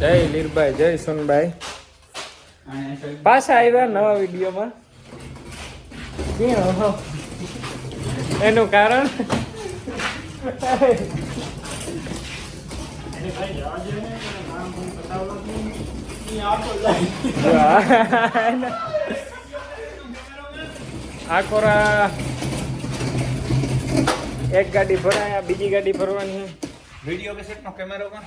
જય લીરભાઈ જય સોનભાઈ પાછા આવ્યા નવા વિડીયોમાં. એનું કારણ? આ- એક ગાડી ભરાયા, બીજી ગાડી ભરવાની. વીડિયો કેસેટનો કેમેરો કા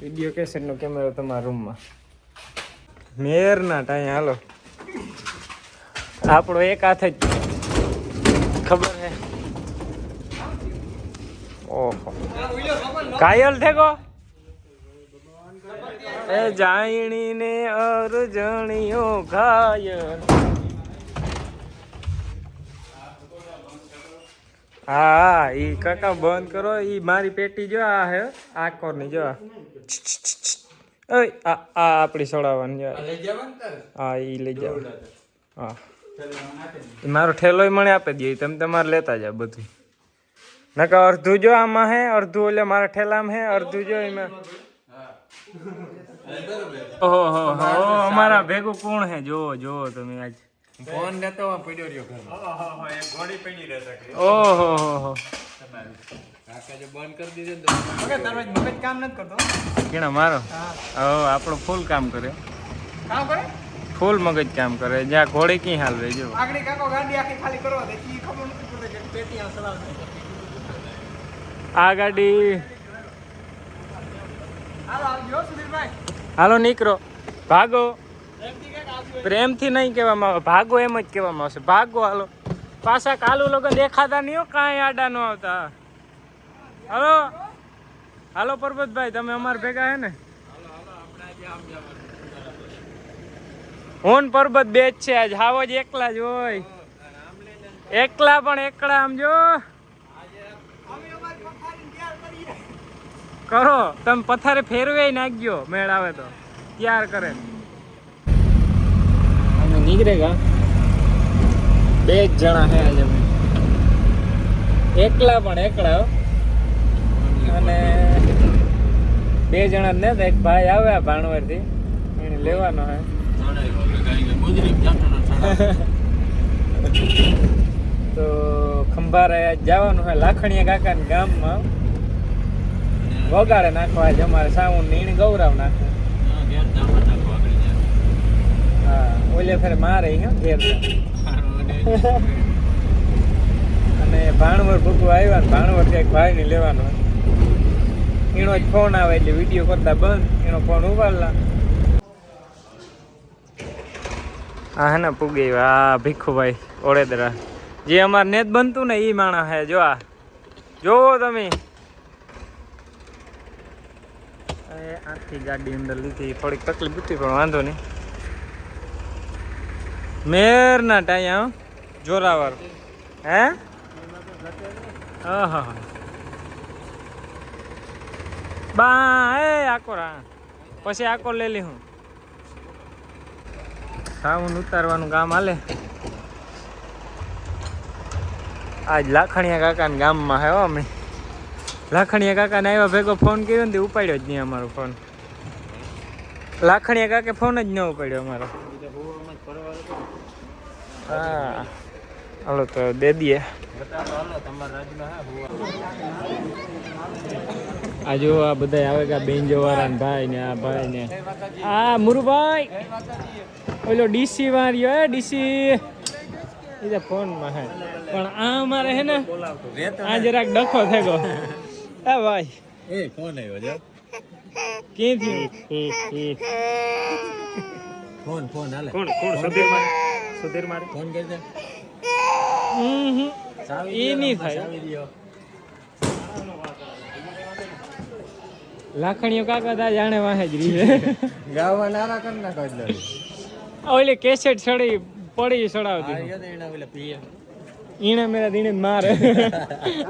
વીડિયો કેસેટનો કેમેરો તમારા રૂમમાં મેરના ટાઈ હાલો. આપણો એક હાથ જ ખબર હે. ઓહો. કાયલ થેગો એ જાયણી ને અરજણીઓ ઘાયલ હા ઈ કાકા બંધ કરો ઈ મારી પેટી જો આ હે આ કોરની જો. ઓય આ આ આપણી સોડાવાની જો હા ઈ લઈ જાવ હા. મારો ઠેલોય મને આપી દે તમે તમારે લેતા જાવ બધું. નકા અડધું જો આમાં હે અડધું એટલે મારા ઠેલામાં હે અડધું જો એમાં. ઓહો હો હો અમારા ભેગું કોણ હે? જોવો જોવો તમે આજ. ફોન લેતો પડ્યો રહ્યો ઘરમાં. ઓહો હો હો કાકા જો બંધ કરી દીધો તો મગજ તારો મગજ કામ નથી કરતો. કેણા મારો? હા. આપણો ફૂલ કામ કરે. કામ કરે? ફૂલ મગજ કામ કરે. જ્યાં ઘોડી કી હાલ રહે જો. આગળ કાકો ગાડી આખી ખાલી કરવા દે ઈ ખબર નથી પડતી કે પેટી આ ચલાવશે આ ગાડી. હાલો આવજો સુધીરભાઈ. હાલો નીકળો. ભાગો. પ્રેમથી નહીં કહેવામાં આવે, ભાગો એમ જ કહેવામાં આવશે. ભાગો, હાલો. પાછા કાલુ લોકો દેખાતા નહીં કાંઈ આડા ન આવતા. હાલો. હાલો, પરબતભાઈ, તમે અમાર ભેગા હે ને? હું પરબત બે જ છે આજ. હાવ જ એકલા જ હોય. એકલા પણ એકલા આમ જો. કરો. તમે પથારે ફેરવે નાખ્યો મેળ આવે તો. તૈયાર કરે. નીકળેગા. બે જ જણા હે આજે એકલા પણ એકલા. અને બે જણા ને એક ભાઈ આવ્યા ભાણવરથી એને લેવાનો હે. તો ખંભારે જવાનું હે લાખણીયા કાકા ગામમાં. વગાડે નાખવા જમારે અમારે ની ને એને ગૌરવ નાખે હા ઓલે ફેર મારે ઘેર અને ભાણવર ભૂકું આવ્યા ને ભાણવર ક્યાંક ભાઈ ને લેવાનો એનો જ ફોન આવે એટલે વીડિયો કરતા બંધ, એનો ફોન ઉપાડલા. હા હે ને પૂગી, આ ભીખુભાઈ ઓળેદરા જે અમારે નેત બનતું ને એ માણસ હે, જો આ. જોવો તમે. આખી ગાડી અંદર લીધી, થોડીક તકલીફ હતી, પણ વાંધો નહીં. મેરના ટાયા જોરાવર. હે? આહા બા, એ આકોર. હા પછી આકોર લઈ લી હું. સાવન ઉતારવાનું કામ હાલે. આજ લાખણીયા કાકાના ગામમાં હે હો અમે. લાખણીયા કાકાને આવ્યા ભેગો ફોન કર્યો ને ઉપાડ્યો જ નહીં અમારો ફોન. લાખણીયા કાકે ફોન જ ન ઉપાડ્યો અમારો. હા. હાલો તો દે દઈએ આ જો આ બધા આવે કે બેન વાળા ને ભાઈ ને આ ભાઈ ને. આ મુરુભાઈ. ઓલો ડીસી વાળ્યો હે ડીસી. એ ફોનમાં હે. પણ આ અમારે હે ને આ જરાક ડખો થયો એ ભાઈ. એ ફોન આવ્યો જો. કી ફોન ફોન હાલે. કોણ કોણ સુધીર મારે સુધીર મારે. ફોન કરી દે હમ. નહીં થાય. લાખણીઓ કાકા તા જાણે વાહે જ રહી ગાવા નારા કર ના કાજ લે ઓલી કેસેટ સડી પડી સડાવતી. આ યદ એના ઓલે પીએ. ઈણે મેરા દીણે મારે.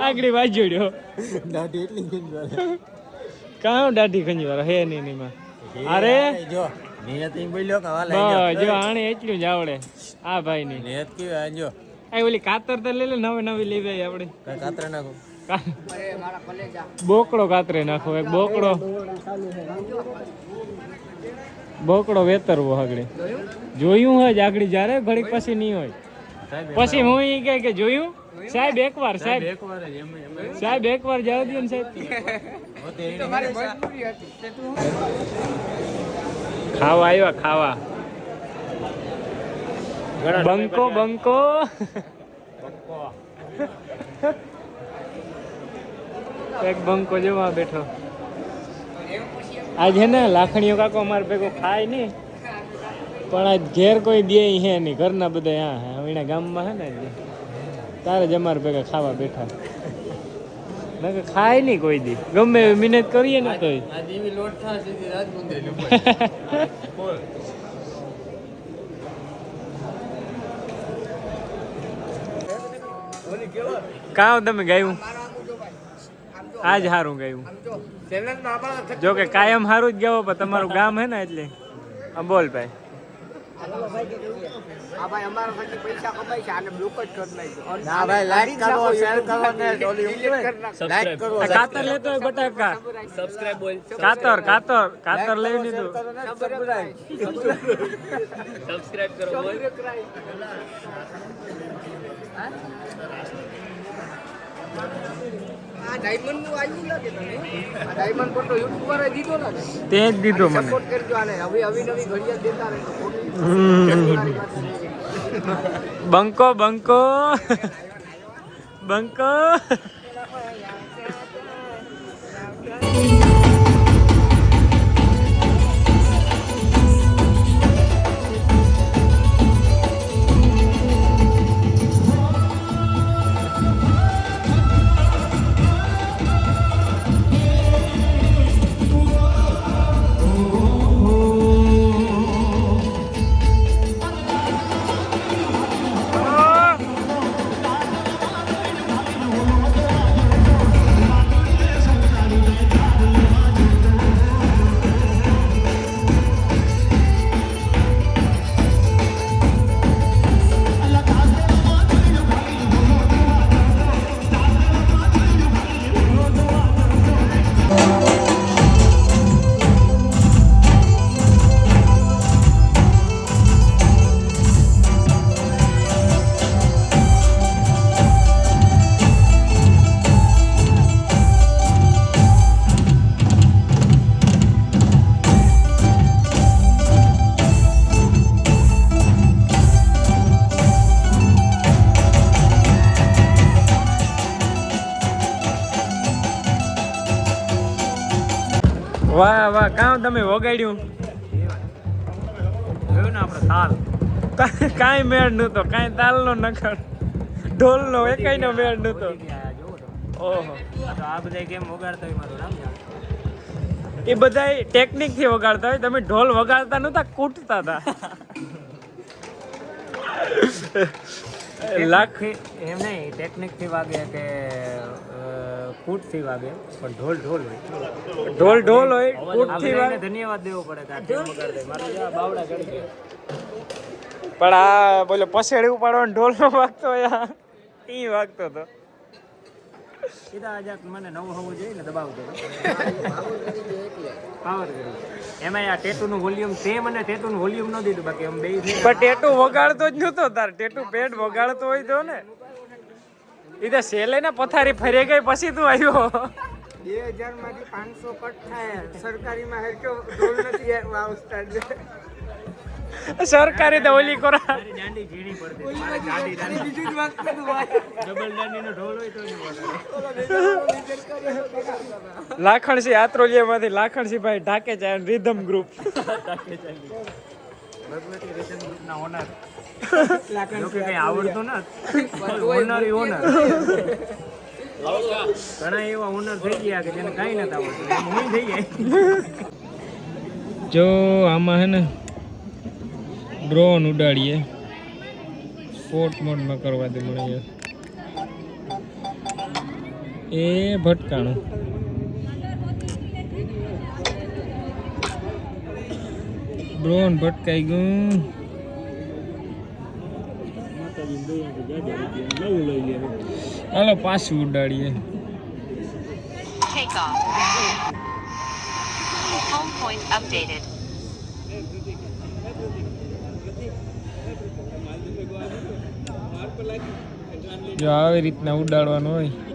આગળી વાજ્યો દાઢી એટલી ખીંચવા કાં દાઢી ખંજવારો હે નહીં નહીં માં. અરે? જો. નિયત ઈ બોલ્યો કે વાલે બસ જો આણે એટલું જ આવડે. આ ભાઈ ની નિયત કેવી આ જો આ ઓલી કાતર તો લઈ લે નવી નવી લઈ આવી આપણે કઈ કાતરા નાખો? કા- અરે મારા કલેજા બોકડો કાતરે નાખો એક બોકડો. બોકડો વેતરવો આગળ. જોયું હોય આગળ જ્યારે ઘડીક પછી નહીં હોય. પછી હું ઈ કહે કે જોયું? સાહેબ એકવાર સાહેબ સાહેબ. એકવાર જાવ દો ને સાહેબ. ખાવા આવ્યા ખાવા. બંકો બંકો. એક બંકો જેવા બેઠો. આજ હે ને લાખણીઓ કાકો અમારે ભેગો ખાય નહીં. પણ આજ ઘેર કોઈ દે હે નહીં. ઘરના બધા હા. એના હવે ગામમાં હે ને તારે જ અમારે ભેગા ખાવા બેઠા. ખાય નહીં કોઈ દી. ગમે એવી મહેનત કરીએ ને તોય. આજે એવી લોટ બોલ કાં તમે ગાયું. આજ સારું ગાયું. જો કે કાયમ સારું જ ગાવો, પણ તમારું ગામ હે ને એટલે. બોલ ભાઈ. આ ભાઈ અમારા થકી પૈસા કમાય છે આને બ્લોક જ કરી નાખ્યો. ના ભાઈ, લાઈક કરો, શેર કરો ને ઓલી. લાઈક કરો કાતર લેતો હોય બટાકા. સબસ્ક્રાઇબ બોલ. કાતર કાતર કાતર લઈ લીધું. સબસ્ક્રાઇબ કરો બોલ. આ ડાયમંડનું આવ્યું લાગે તને આ ડાયમંડ પર તો યુટ્યુબ પર દીધો ને? તે જ દીધો મને. સપોર્ટ કરજો આને. હવે હવે નવી ઘડિયાળ દેતા રહેજો બંકો બંકો. બંકો. વાહ વાહ કામ તમે વગાડ્યું? જોયું ને આપણે તાલ? કાંઈ મેળ નહોતો કાંઈ તાલનો નખર ઢોલનો એકાઈનો મેળ નહોતો. ઓહો. આ બધા કેમ વગાડતા હોય મારું નામ એ બધા ટેકનિકથી વગાડતા હોય તમે ઢોલ વગાડતા નહોતા કૂટતા હતા. લાખ એમ નહીં ટેકનિકથી વાગે કે કૂટથી વાગે પણ ઢોલ ઢોલ હોય. ઢોલ ઢોલ હોય આ કૂટથી બધાને ધન્યવાદ દેવો પડે બાવડા ચડી પણ આ બોલો પસેડી ઉપાડો ઢોલ નો વાગતો હોય ઈ વાગતો તો. સીધા આજે મને નવું હોવું જોઈએ ને દબાવતો પાવર એમાં આ ટેટુ નું વોલ્યુમ તે મને ટેટુ નું વોલ્યુમ ન દીધું. બાકી આમ બે પણ ટેટુ વગાડતો જ નતો તાર. ટેટુ પેટ વગાડતો હોય તો ને. ઈ તો સેલે ને પથારી ફરી ગઈ પછી તું આવ્યો. બે હજારમાંથી પાંચસો કટ થાય. સરકારી માં હેરક્યો ઢોલ નથી આવતા સરકારી તો ઓલી કરો. દાંડી ઘીણી પડતી મારે દાંડી દાંડી બીજું જ વાત કરું ભાઈ. ડબલ દાંડીનો ઢોલ હોય તો. લાખણસી આત્રોલિયામાંથી લાખણસી ભાઈ ઢાકે જાય રિધમ ગ્રુપ ભગવતી રેશન ગ્રુપના ઓનર. જો કે આવડતું નથી. Owner owner. ઘણા એવા ઓનર થઈ ગયા કે જેને કાંઈ નથી આવડતું. હું થઈ જાય જો આમાં હે ને ડ્રોન ઉડાડીએ. સ્પોર્ટ મોડમાં કરવા દે મને એ ભટકાણું. ડ્રોન ભટકાઈ ગયું. હાલો પાછું ઉડાડીએ. જો આવી રીતના ઉડાડવાનું હોય.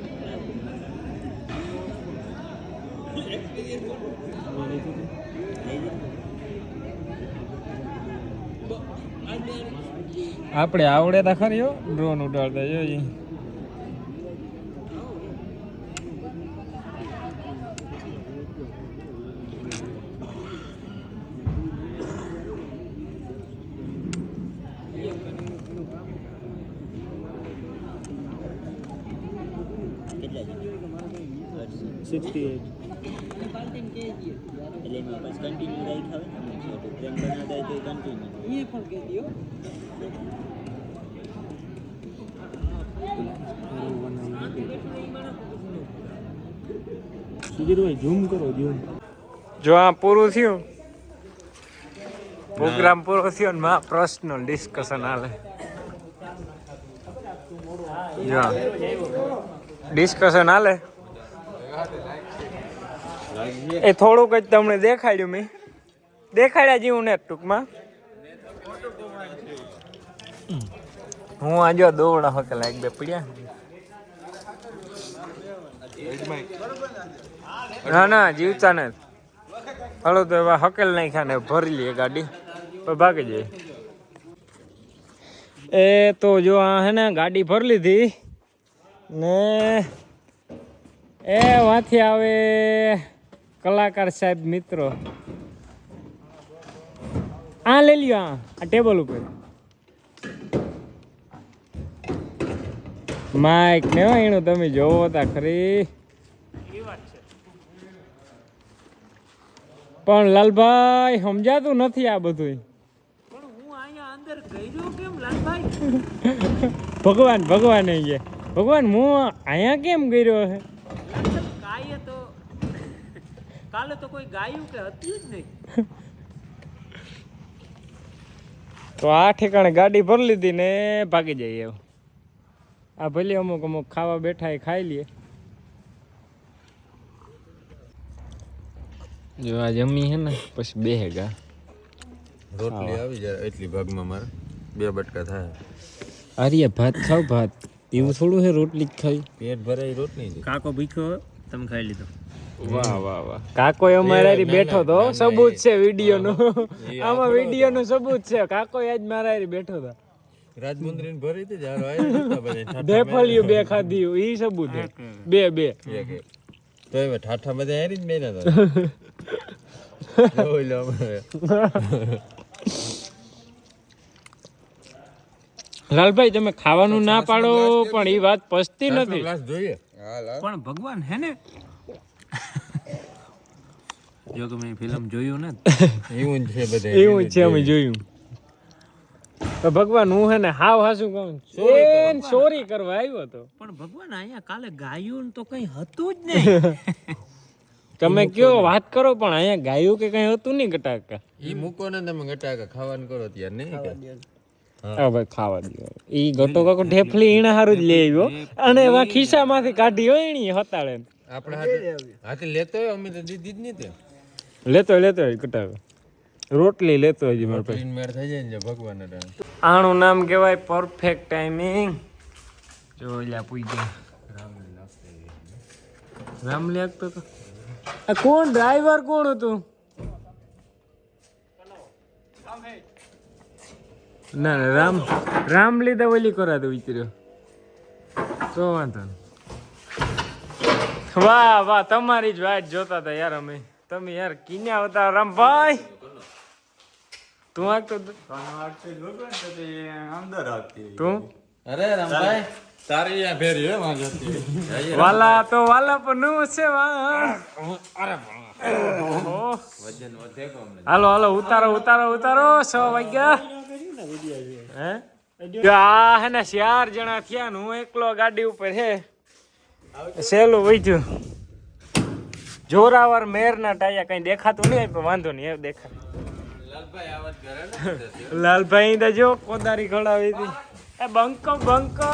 આપણે આવડે તો ખરી હો ડ્રોન ઉડાડતા જોઈએ એટલે એમાં બસ કન્ટિન્યુ રાખ્યા હોય ને પ્રેમ બનાવતા હોય તો કન્ટિન્યુ જો આ પૂરું થયું. પ્રોગ્રામ પૂરો થયો ને માં પર્સનલ ડિસ્કશન હાલે. જો. ડિસ્કશન હાલે. એ થોડુંક જ તમને દેખાડ્યું મેં. દેખાડ્યા જેવું ને ટૂંકમાં. હું આજો દોવડા હોકે લાઈક બે પડ્યા. ના ના, જીવતા ને હલો, તો એવા હકેલ નાખ્યા ને ભરી લઈએ ગાડી. તો ભાગી જાય. એ તો જો આ હે ને ગાડી ભરી લીધી ને એ વાંથી આવે કલાકાર સાહેબ મિત્રો. આ લઈ લ્યો આ આ ટેબલ ઉપર. માઇક ને એનું તમે જોવો તા ખરી. પણ લાલભાઈ, સમજાતું નથી આ બધું ભગવાન ભગવાન અહીંયા ભગવાન, હું અહીંયા કેમ ગયો છે કાલે તો કોઈ ગાયું કે હતું જ નહીં. તો આ ઠેકાણે ગાડી ભરી લીધી ને ભાગી જઈએ એવું આ ભલે અમુક અમુક ખાવા બેઠા એ ખાઈ લઈએ જો આ જમી હે ને પછી બે ગા. રોટલી આવી જાય એટલી ભાગમાં મારે. બે બટકા થાય. આર્ય ભાત ખાવ ભાત. એવું થોડું હે રોટલી જ ખાઈ પેટ ભરાય રોટલી કાકો ભીખો તમે ખાઈ લીધો. વાહ વાહ વાહ. કાકો અમારા હારે બેઠો તો સબૂત છે વીડિયો નું આમાં વીડિયો નું સબૂત છે. કાકો આજ મારા હારે બેઠો હતો રાજમુંદ્રી ને ભરી હતી જારો બધા બે ખાધી ઈ સબૂત છે. બે બે. તો હવે ઠાઠા બધા હેરી જ બેના હતા. લાલભાઈ તમે ખાવાનું ના પાડો પણ એ વાત પસતી નથી. પણ ભગવાન હે ને જો કે મેં ફિલ્મ જોયું ને. એવું છે બધે. એવું છે અમે જોયું. તો ભગવાન હું હે ને હાવ હાસું કહું. એન ચોરી કરવા આવ્યો હતો પણ ભગવાન અહીંયા કાલે ગાયું તો કઈ હતું જ નહીં. તમે કયો વાત કરો પણ અહીંયા ગાયું કે કઈ હતું નહીં ગટાકા? ઈ મૂકો ને તમે ગટાકા ખાવાનું કરો ત્યારે નહીં કે? હા. ભાઈ ખાવા દો ઈ ગટો કાકો ઢેફલી ઈણા હારું જ લઈ આવ્યો. અને એવા ખિસ્સામાંથી કાઢી હોય ઈણી હતાળે આપણે હાથે લેતો હોય અમે તો દીધી જ નહીં તે. લેતો હોય, લેતો હોય કટાવે. રોટલી લેતો હોય મારા પાસે. મેળ થઈ જાય ને ભગવાન આનું નામ કહેવાય પરફેક્ટ ટાઈમિંગ જો એટલે પૂઈ ગયા. રામ લાગતો તો. આ કોણ? ડ્રાઈવર કોણ હતું? ના ના રામ રામ લીધા ઓલી કરાતો વિચાર્યો. તો વાંધો નહીં. વાહ વાહ તમારી જ વાટ જોતા હતા યાર અમે. તમે યાર કિન્યા હતા રામભાઈ. તું આગતો તું અરે રામભાઈ તારી આ ફેરી હે માં જતી વાલા તો વાલા પણ નું છે વા વજન વધે કોમ હાલો હાલો ઉતારો ઉતારો ઉતારો છ વાગ્યા. હે? આ હે ને ચાર જણા થયા હું એકલો ગાડી ઉપર હે. સહેલું વૈજ્યું જોરાવર મેર ના ટાયા કઈ દેખાતું નહીં પણ વાંધો નહીં એ દેખાય. લાલભાઈ તો જો કોદારી ખડાવી હતી. એ બંકો બંકો.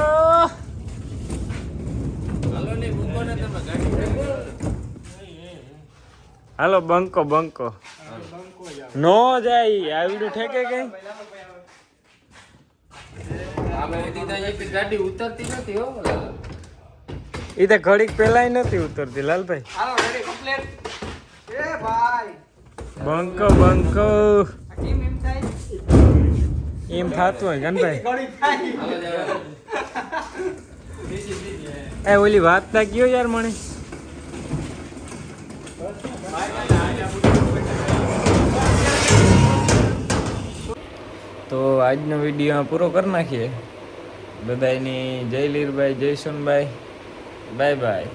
હાલો બંકો બંકો. નો જાય આવડું ઠેકે કઈ? ગાડી ઉતરતી નથી હો એ તો ઘડીક પેલાય નથી ઉતરતી લાલભાઈ. હાલો રેડી કમ્પ્લીટ એ ભાઈ. બંકો બંકો. કેમ એમ થાય? એમ થતું હોય ગનભાઈ થાય. એ ઓલી વાત ના કયો યાર મને તો આજનો વીડિયો પૂરો કરી નાખીએ. બધાની જય લીરભાઈ જય સોનભાઈ. Bye bye.